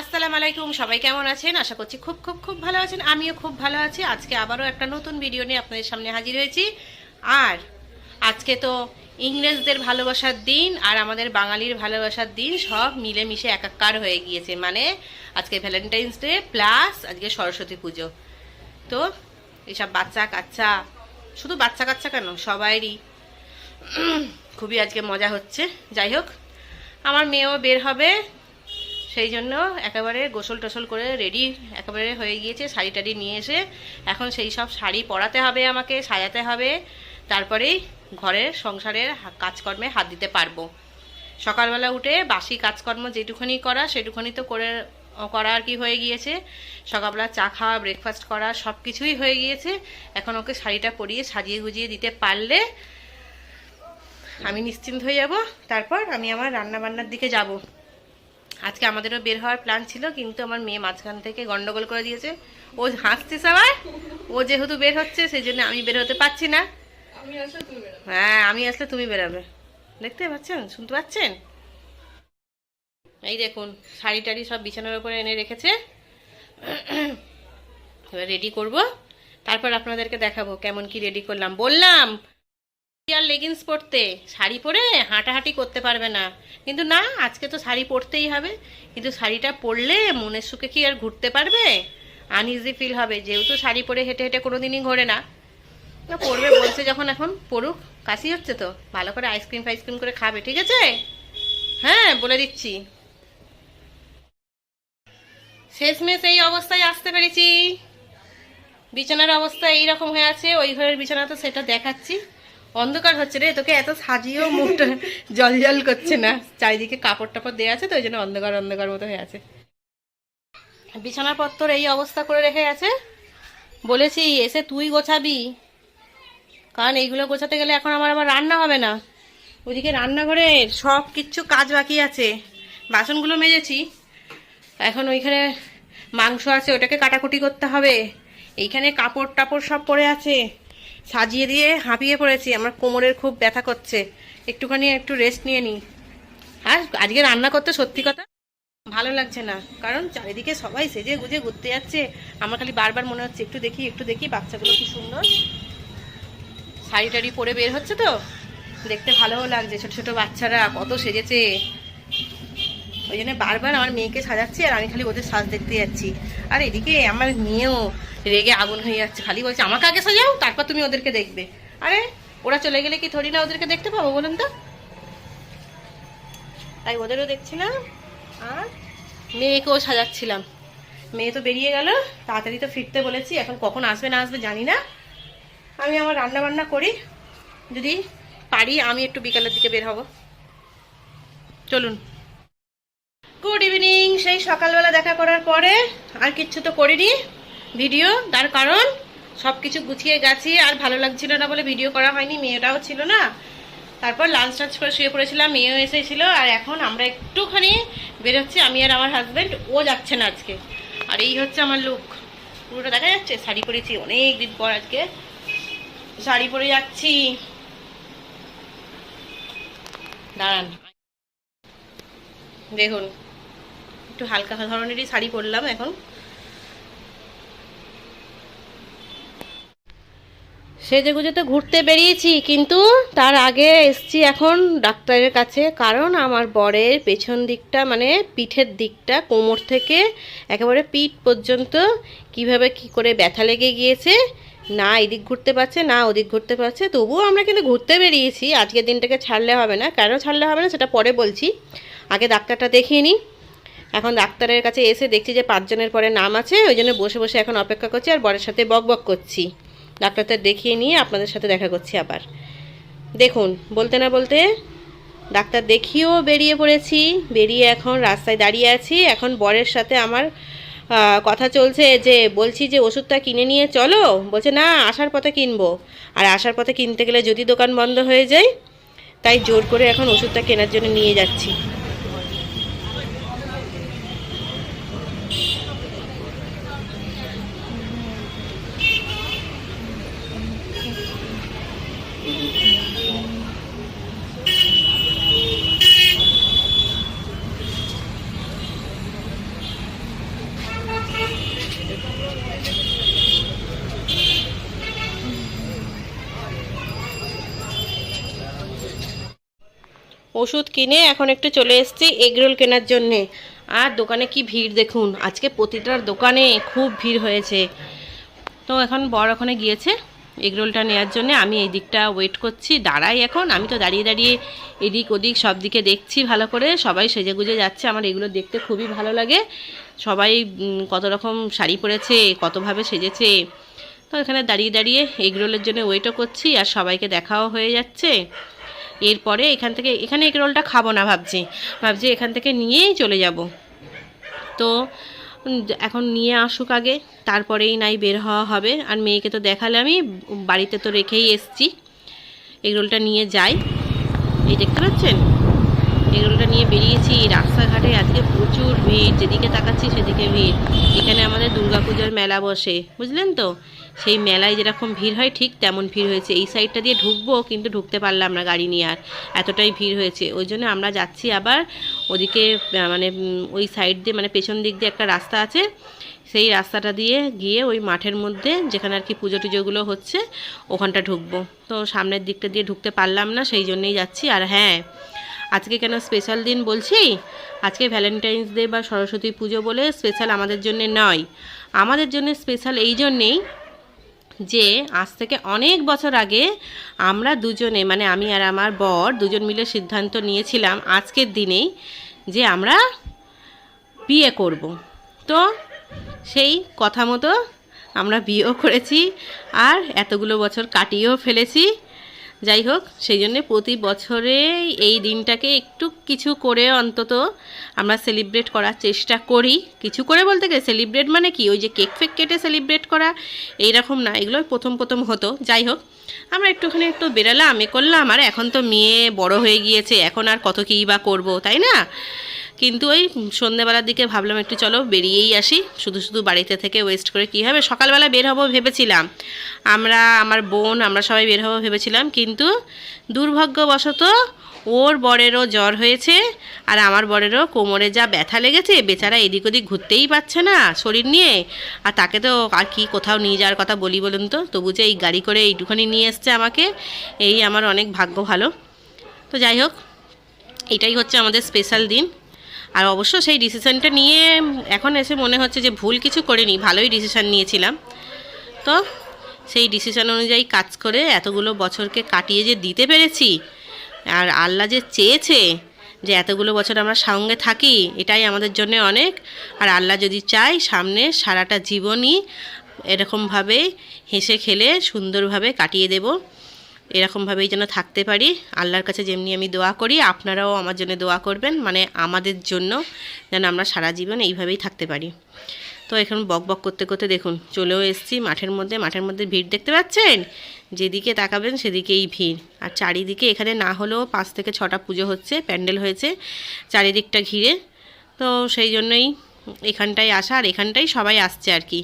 আসসালামু আলাইকুম, সবাই কেমন আছেন? আশা করছি খুব খুব খুব ভালো আছেন। আমিও খুব ভালো আছি। আজকে আবারও একটা নতুন ভিডিও নিয়ে আপনাদের সামনে হাজির হয়েছি। আর আজকে তো ইংরেজদের ভালোবাসার দিন আর আমাদের বাঙালির ভালোবাসার দিন সব মিলেমিশে একাকার হয়ে গিয়েছে। মানে আজকে ভ্যালেন্টাইন্স ডে প্লাস আজকে সরস্বতী পুজো। তো এইসব বাচ্চা কাচ্চা, শুধু বাচ্চা কাচ্চা কেন, সবাইরই খুবই আজকে মজা হচ্ছে। যাই হোক, আমার মেয়েও বের হবে। সেই জন্য একেবারে গোসল টোসল করে রেডি একেবারে হয়ে গিয়েছে, শাড়ি টাড়ি নিয়ে এসে এখন সেই সব শাড়ি পরাতে হবে আমাকে, সাজাতে হবে। তারপরেই ঘরের সংসারের কাজকর্মে হাত দিতে পারব। সকালবেলা উঠে বাসি কাজকর্ম যেটুখানি করা সেটুখানি তো করে, করা আর কি হয়ে গিয়েছে। সকালবেলা চা খাওয়া ব্রেকফাস্ট করা, সব কিছুই হয়ে গিয়েছে। এখন ওকে শাড়িটা পরিয়ে সাজিয়ে গুজিয়ে দিতে পারলে আমি নিশ্চিন্ত হয়ে যাব। তারপর আমি আমার রান্না বান্নার দিকে যাব। আজকে আমাদেরও বের হওয়ার প্ল্যান ছিল কিন্তু আমার মেয়ে মাঝখান থেকে গন্ডগোল করে দিয়েছে। ও হাসছে সবাই। ও যেহেতু বের হচ্ছে সেই জন্য আমি বের হতে পারছি না। হ্যাঁ আমি আসলে তুমি বেরোবে। দেখতে পাচ্ছেন? শুনতে পাচ্ছেন? এই দেখুন শাড়ি টাড়ি সব বিছানার উপরে এনে রেখেছে। এবার রেডি করব। তারপর আপনাদেরকে দেখাবো কেমন কি রেডি করলাম। বললাম আর লেগিংস পরতে। শাড়ি পরে হাঁটাহাঁটি করতে পারবে না। কিন্তু না, আজকে তো শাড়ি পরতেই হবে। কিন্তু শাড়িটা পরলে মনের সুখে কি আর ঘুরতে পারবে? আনইজি ফিল হবে। যেহেতু শাড়ি পরে হেঁটে হেঁটে কোনো দিনই ঘোরে না। পড়বে বলছে যখন এখন পড়ুক কাশি হচ্ছে তো। ভালো করে আইসক্রিম ফাইসক্রিম করে খাবে, ঠিক আছে? হ্যাঁ বলে দিচ্ছি। শেষমেশ এই অবস্থায় আসতে পেরেছি। বিছানার অবস্থা এই রকম হয়ে আছে। ওই ঘরের বিছানা তো সেটা দেখাচ্ছি। অন্ধকার হচ্ছে রে, তোকে এত সাজিয়েও মুখটা জল জল করছে না। চারিদিকে কাপড় টাপড় দেওয়া আছে তো, ওই জন্য অন্ধকার অন্ধকার মতো হয়ে আছে। বিছানার পত্তর এই অবস্থা করে রেখে আছে বলেছি, এসে তুই গোছাবি। কারণ এইগুলো গোছাতে গেলে এখন আমার আবার রান্না হবে না। ওইদিকে রান্নাঘরের সব কিচ্ছু কাজ বাকি আছে। বাসনগুলো মেজেছি। এখন ওইখানে মাংস আছে, ওটাকে কাটাকুটি করতে হবে। এইখানে কাপড় টাপড় সব পড়ে আছে। সাজিয়ে দিয়ে হাঁপিয়ে পড়েছি, আমার কোমরের খুব ব্যথা করছে। একটুখানি একটু রেস্ট নিয়ে নিই। আর আজকে রান্না করতে সত্যি কথা ভালো লাগছে না, কারণ চারিদিকে সবাই সেজে গুজে ঘুরতে যাচ্ছে। আমার খালি বারবার মনে হচ্ছে, একটু দেখি একটু দেখি, বাচ্চাগুলো কি সুন্দর। শাড়ি টাড়ি পরে বের হচ্ছে তো? দেখতে ভালোও লাগছে, ছোট ছোট বাচ্চারা কত সেজেছে। ওই জন্য বারবার আমার মেয়েকে সাজাচ্ছি আর আমি খালি ওদের সাজ দেখতে যাচ্ছি। আর এদিকে আমার মেয়েও রেগে আগুন হয়ে যাচ্ছে, খালি বলছে, আমাকে আগে সাজাও, তারপর তুমি ওদেরকে দেখবে। আরে, ওরা চলে গেলে কি থরি না ওদেরকে দেখতে পাবো বলুন তো? তাই ওদেরও দেখছিলাম আর মেয়েকেও সাজাচ্ছিলাম। মেয়ে তো বেরিয়ে গেল, তাড়াতাড়ি তো ফিরতে বলেছি, এখন কখন আসবে না আসবে জানি না। আমি আমার রান্না বান্না করি, যদি পারি আমি একটু বিকালের দিকে বের হব। চলুন। গুড ইভিনিং সেই সকালবেলা দেখা করার পরে আর কিচ্ছু তো করিনি। ভিডিও তার কারণ সব কিছু গুছিয়ে গেছি। আর ভালো লাগছিল না বলে ভিডিও করা হয়নি, মেয়েটাও ছিল না। তারপর লাঞ্চ টাঞ্চ করে শুয়ে পড়েছিলাম, মেয়েও এসেছিল। আর এখন আমরা একটুখানি বেরোচ্ছি। আমি আর আমার হাজব্যান্ড ও যাচ্ছে না আজকে। আর এই হচ্ছে আমার লুক পুরোটা দেখা যাচ্ছে? শাড়ি পরেছি অনেক দিন পর আজকে। শাড়ি পরে যাচ্ছি। দাঁড়ান। দেখুন একটু হালকা ধরনেরই শাড়ি পরলাম এখন। সেজে গুজে তো ঘুরতে বেরিয়েছি, কিন্তু তার আগে এসছি এখন ডাক্তারের কাছে, কারণ আমার বরের পেছন দিকটা মানে পিঠের দিকটা, কোমর থেকে একেবারে পিঠ পর্যন্ত কীভাবে কি করে ব্যথা লেগে গিয়েছে, না এদিক ঘুরতে পারছে, না ওদিক ঘুরতে পারছে, তবুও আমরা কিন্তু ঘুরতে বেরিয়েছি। আজকের দিনটাকে ছাড়লে হবে না। কেন ছাড়লে হবে না সেটা পরে বলছি। আগে ডাক্তারটা দেখিয়ে নিই। এখন ডাক্তারের কাছে এসে দেখছি যে পাঁচজনের পরে নাম আছে, ওই জন্য বসে বসে এখন অপেক্ষা করছি আর বরের সাথে বক বক করছি। ডাক্তারটা দেখিয়ে নিয়ে আপনাদের সাথে দেখা করছি আবার। দেখুন, বলতে না বলতে ডাক্তার দেখিয়েও বেরিয়ে পড়েছি, বেরিয়ে এখন রাস্তায় দাঁড়িয়ে আছি। এখন বরের সাথে আমার কথা চলছে যে বলছি যে ওষুধটা কিনে নিয়ে চলো। বলছে, না, আসার পথে কিনবো। আর আসার পথে কিনতে গেলে যদি দোকান বন্ধ হয়ে যায়, তাই জোর করে এখন ওষুধটা কেনার জন্য নিয়ে যাচ্ছি। ওষুধ কিনে এখন একটু চলে এসেছি এগরোল কেনার জন্যে। আর দোকানে কি ভিড় দেখুন? আজকে প্রতিটার দোকানে খুব ভিড় হয়েছে। তো এখন বড় ওখানে গিয়েছে এগরোলটা নেওয়ার জন্য। আমি এই দিকটা ওয়েট করছি, দাঁড়াই এখন। আমি তো দাঁড়িয়ে দাঁড়িয়ে এদিক ওদিক সব দিকে দেখছি ভালো করে। সবাই সেজে গুজে যাচ্ছে। আমার এগুলো দেখতে খুবই ভালো লাগে। সবাই কত রকম শাড়ি পরেছে কতভাবে সেজেছে। তো এখানে দাঁড়িয়ে দাঁড়িয়ে এগরোলের জন্য ওয়েটও করছি। আর সবাইকে দেখাও হয়ে যাচ্ছে। এরপরে এখান থেকে, এখানে এগরোলটা খাব না ভাবছি। ভাবছি এখান থেকে নিয়েই চলে যাব। তো এখন নিয়ে আসুক আগে, তারপরেই নাই বের হওয়া হবে। আর মেয়েকে তো দেখালে আমি, বাড়িতে তো রেখেই এসছি। এগরোলটা নিয়ে যাই। এই দেখতে পাচ্ছেন? এগরোলটা নিয়ে বেরিয়েছি রাস্তাঘাটে। আজকে প্রচুর ভিড়। যেদিকে তাকাচ্ছি সেদিকে ভিড়। এখানে আমাদের দুর্গাপুজোর মেলা বসে। বুঝলেন তো? সেই মেলায় যেরকম ভিড় হয়, ঠিক তেমন ভিড় হয়েছে। এই সাইডটা দিয়ে ঢুকবো, কিন্তু ঢুকতে পারলাম না গাড়ি নিয়ে আর। এতটাই ভিড় হয়েছে। ওই জন্য আমরা যাচ্ছি আবার ওদিকে মানে ওই সাইড দিয়ে মানে পেছন দিক দিয়ে একটা রাস্তা আছে। সেই রাস্তাটা দিয়ে গিয়ে ওই মাঠের মধ্যে, যেখানে আর কি পুজো টুজোগুলো হচ্ছে, ওখানটা ঢুকবো। তো সামনের দিকটা দিয়ে ঢুকতে পারলাম না, সেই জন্যেই যাচ্ছি। আর হ্যাঁ আজকে কেন স্পেশাল দিন বলছি? আজকে ভ্যালেন্টাইন্স ডে বা সরস্বতী পুজো বলে স্পেশাল আমাদের জন্য নয়। আমাদের জন্য স্পেশাল এই জন্যেই যে আজ থেকে অনেক বছর আগে আমরা দুজনে মানে আমি আর আমার বর দুজন মিলে সিদ্ধান্ত নিয়েছিলাম আজকের দিনেই যে আমরা বিয়ে করব। তো সেই কথা মতো আমরা বিয়েও করেছি আর এতগুলো বছর কাটিয়েও ফেলেছি। যাই হোক, সেই জন্যে প্রতি বছরে এই দিনটাকে একটু কিছু করে অন্তত আমরা সেলিব্রেট করার চেষ্টা করি। কিছু করে বলতে গেলে সেলিব্রেট মানে কি? ওই যে কেক ফেক কেটে সেলিব্রেট করা, এইরকম না এগুলো প্রথম প্রথম হতো। যাই হোক, আমরা একটুখানি একটু বেরালাম, এ করলাম, আর এখন তো মেয়ে বড় হয়ে গিয়েছে, এখন আর কত কী বা করব, তাই না? কিন্তু ওই সন্ধেবেলার দিকে ভাবলাম একটু চলো বেরিয়েই আসি। শুধু শুধু বাড়িতে থেকে ওয়েস্ট করে কী হবে? সকালবেলা বের হব ভেবেছিলাম। আমরা, আমার বোন, আমরা সবাই বের হব ভেবেছিলাম, কিন্তু দুর্ভাগ্যবশত ওর বরেরও জ্বর হয়েছে আর আমার বরেরও কোমরে যা ব্যথা লেগেছে, বেচারা এদিক ওদিক ঘুরতেই পারছে না শরীর নিয়ে। আর তাকে তো আর কি কোথাও নিয়ে যাওয়ার কথা বলি বলুন তো? তবু যে এই গাড়ি করে এইটুখানি নিয়ে এসছে আমাকে, এই আমার অনেক ভাগ্য ভালো। তো যাই হোক, এটাই হচ্ছে আমাদের স্পেশাল দিন। আর অবশ্য সেই ডিসিশানটা নিয়ে এখন এসে মনে হচ্ছে যে ভুল কিছু করিনি, ভালোই ডিসিশান নিয়েছিলাম। তো সেই ডিসিশান অনুযায়ী কাজ করে এতগুলো বছরকে কাটিয়ে যে দিতে পেরেছি, আর আল্লাহ যে চেয়েছে যে এতগুলো বছর আমরা সঙ্গে থাকি, এটাই আমাদের জন্য অনেক। আর আল্লাহ যদি চাই সামনে সারাটা জীবনই এরকমভাবে হেসে খেলে সুন্দরভাবে কাটিয়ে দেব। এরকমভাবেই যেন থাকতে পারি। আল্লাহর কাছে যেমনি আমি দোয়া করি, আপনারাও আমার জন্য দোয়া করবেন মানে আমাদের জন্য যেন আমরা সারা জীবন এইভাবেই থাকতে পারি। তো এখন বক বক করতে করতে দেখুন, চলেও এসেছি মাঠের মধ্যে মাঠের মধ্যে ভিড় দেখতে পাচ্ছেন? যেদিকে তাকাবেন সেদিকেই ভিড়। আর চারিদিকে এখানে না হলেও পাঁচ থেকে ছটা পুজো হচ্ছে, প্যান্ডেল হয়েছে চারিদিকটা ঘিরে। তো সেই জন্যই এখানটায় আসা আর এখানটাই সবাই আসছে আর কি।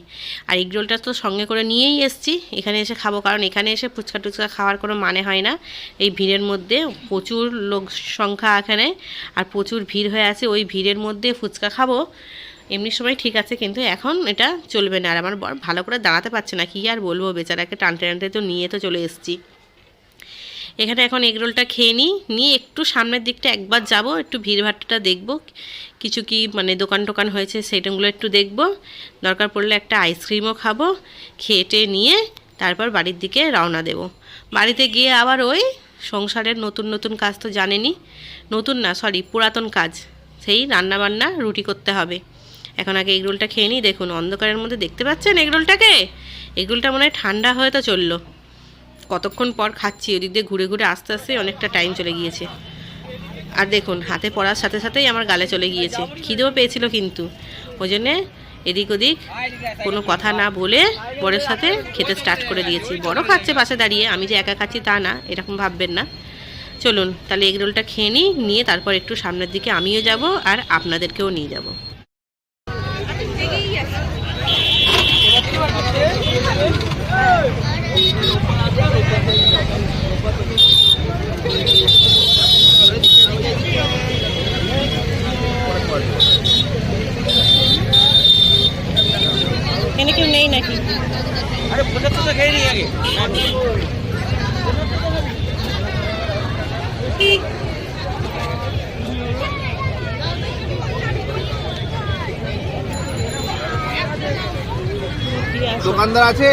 আর এগরোলটা তো সঙ্গে করে নিয়েই এসছি। এখানে এসে খাব, কারণ এখানে এসে ফুচকা টুচকা খাওয়ার কোনো মানে হয় না। এই ভিড়ের মধ্যে প্রচুর লোক সংখ্যা এখানে, আর প্রচুর ভিড় হয়ে আছে। ওই ভিড়ের মধ্যে ফুচকা খাব। এমনি সময় ঠিক আছে, কিন্তু এখন এটা চলবে না। আর আমার ভালো করে দাঁড়াতে পারছে না। কি আর বলব, বেচারাকে টানতে টানতে তো নিয়ে তো চলে এসেছি। এখানে এখন এগরোলটা খেয়ে নিই। নিয়ে একটু সামনের দিকটা একবার যাব, একটু ভিড়ভাট্টাটা দেখব। কিছু কি মানে দোকান টোকান হয়েছে সেইটাগুলো একটু দেখব। দরকার পড়লে একটা আইসক্রিমও খাব খেটে নিয়ে তারপর বাড়ির দিকে রওনা দেব। বাড়িতে গিয়ে আবার ওই সংসারের নতুন নতুন কাজ তো জানেনি। নতুন না সরি পুরাতন কাজ। সেই রান্নাবান্না রুটি করতে হবে। এখন আগে এগরোলটা খেয়ে নিই। দেখুন, অন্ধকারের মধ্যে দেখতে পাচ্ছেন এগরোলটাকে এগরোলটা মনে হয় ঠান্ডা হয়ে তো চলল। কতক্ষণ পর খাচ্ছি ওদিক দিয়ে ঘুরে ঘুরে আস্তে আস্তে অনেকটা টাইম চলে গিয়েছে। আর দেখুন, হাতে পড়ার সাথে সাথেই আমার গালে চলে গিয়েছে। খিদেও পেয়েছিল কিন্তু। ওই জন্যে এদিক ওদিক কোনো কথা না বলে বড়ের সাথে খেতে স্টার্ট করে দিয়েছি। বড় খাচ্ছে পাশে দাঁড়িয়ে, আমি যে একা খাচ্ছি তা না, এরকম ভাববেন না। চলুন, তাহলে এগ রোলটা খেয়ে নিই, নিয়ে তারপর একটু সামনের দিকে আমিও যাব আর আপনাদেরকেও নিয়ে যাব। এখানে কেউ নেই নাকি? আরে পঁচাত্তর তো খেয়ে নি আগে। দোকানদার আছে?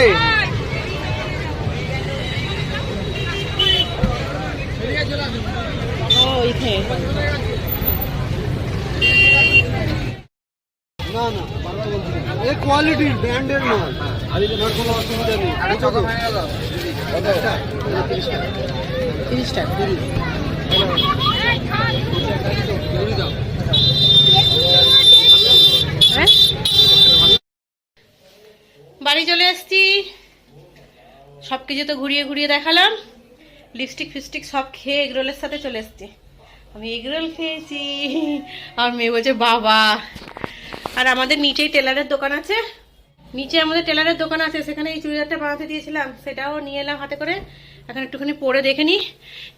না না কোয়ালিটির ব্র্যান্ডের মাল আমার কোনো অসুবিধা নেই। তিরিশ টাকা। হ্যাঁ? বাড়ি চলে এসছি। সব কিছু তো ঘুরিয়ে ঘুরিয়ে দেখালাম। লিপস্টিক ফিপস্টিক সব খেয়ে এগরোলের সাথে চলে এসছি। আমি এগরোল খেয়েছি, আর মেয়ে বলছে, বাবা। আর আমাদের নিচেই টেলারের দোকান আছে। নিচে আমাদের টেলারের দোকান আছে, সেখানে এই চুড়িদারটা বানাতে দিয়েছিলাম। সেটাও নিয়ে এলাম হাতে করে। এখন একটুখানি পরে দেখে নিই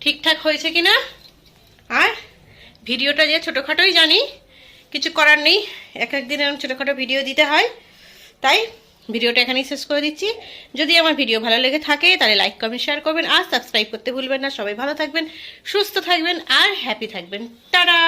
ঠিকঠাক হয়েছে কিনা। আর ভিডিওটা যে ছোটোখাটোই জানি, কিছু করার নেই। এক একদিন এরকম ছোটোখাটো ভিডিও দিতে হয়। তাই ভিডিওটা এখানেই শেষ করে দিচ্ছি। যদি আমার ভিডিও ভালো লেগে থাকে, তাহলে লাইক কমেন্ট শেয়ার করবেন আর সাবস্ক্রাইব করতে ভুলবেন না। সবাই ভালো থাকবেন, সুস্থ থাকবেন আর হ্যাপি থাকবেন। টাটা!